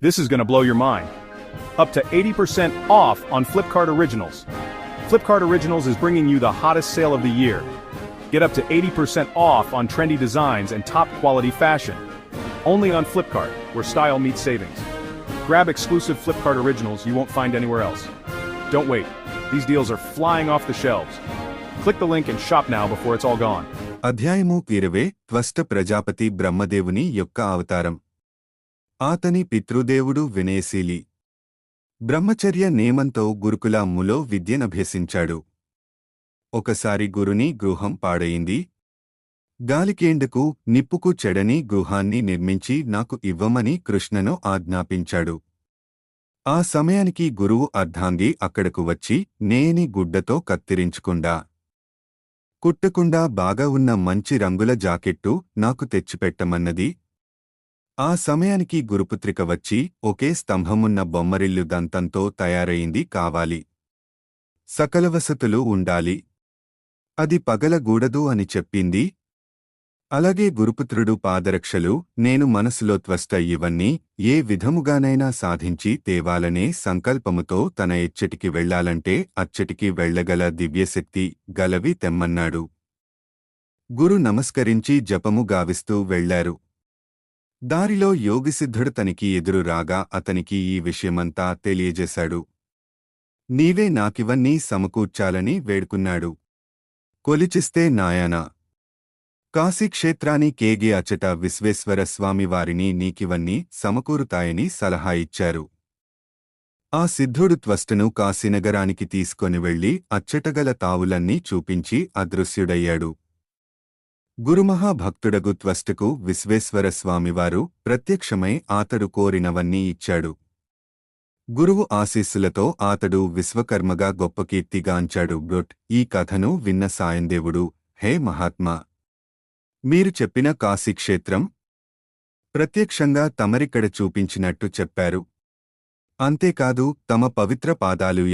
This is gonna blow your mind. Up to 80% off on Flipkart Originals. Flipkart Originals is bringing you the hottest sale of the year. Get up to 80% off on trendy designs and top quality fashion. Only on Flipkart, where style meets savings. Grab exclusive Flipkart Originals you won't find anywhere else. Don't wait. These deals are flying off the shelves. Click the link and shop now before it's all gone. అధ్యాయము ఇరవే త్వష్ట ప్రజాపతి బ్రహ్మదేవుని యొక్క అవతారం ఆతని పితృదేవుడు వినయశీలి. బ్రహ్మచర్య నేమంతో గురుకులాములో విద్యనభ్యసించాడు. ఒకసారి గురుని గృహం పాడయింది గాలికేందుకు నిప్పుకు చెడని గృహాన్ని నిర్మించి నాకు ఇవ్వమని కృష్ణను ఆజ్ఞాపించాడు. ఆ సమయానికి గురువు అర్ధాంగి అక్కడకు వచ్చి నేని గుడ్డతో కత్తిరించుకుండా. కుట్టకుండా బాగా ఉన్న మంచి రంగుల జాకెట్టు నాకు తెచ్చిపెట్టమన్నది ఆ సమయానికి గురుపుత్రిక వచ్చి ఒకే స్తంభమున్న బొమ్మరిల్లు దంతంతో తయారయింది కావాలి. సకలవసతులు ఉండాలి. అది పగలగూడదు అని చెప్పింది. అలాగే గురుపుత్రుడు పాదరక్షలు నేను మనసులో త్వస్త ఇవన్నీ ఏ విధముగానైనా సాధించి తేవాలనే సంకల్పముతో తన ఎచ్చటికి వెళ్ళాలంటే అచ్చటికి వెళ్ళగల దివ్యశక్తి గలవి తెమ్మన్నాడు. గురు నమస్కరించి జపము గావిస్తూ వెళ్ళారు దారిలో యోగిసిద్ధుడు తనికి ఎదురు రాగా అతనికి ఈ విషయమంతా తెలియజేశాడు. నీవే నాకివన్నీ సమకూర్చాలని వేడుకున్నాడు. కొలిచిస్తే నాయనా. కాశీక్షేత్రాని కేగి అచట విశ్వేశ్వర స్వామివారిని నీకివన్నీ సమకూరుతాయని సలహా ఇచ్చారు. ఆ సిద్ధుడు త్వష్టను కాశీనగరానికి తీసుకొని వెళ్ళి అచ్చటగల తావులన్నీ చూపించి అదృశ్యుడయ్యాడు. గురుమహాభక్తుడగు త్వష్టకు విశ్వేశ్వర స్వామివారు ప్రత్యక్షమై ఆతడు కోరినవన్నీ ఇచ్చాడు. గురువు ఆశీస్సులతో ఆతడు విశ్వకర్మగా గొప్ప కీర్తిగాంచాడు. బ్రొట్ ఈ కథను విన్న సాయందేవుడు హే మహాత్మా! మీరు చెప్పిన కాశీక్షేత్రం ప్రత్యక్షంగా తమరిక్కడ చూపించినట్టు చెప్పారు. అంతేకాదు తమ పవిత్ర పాదాలు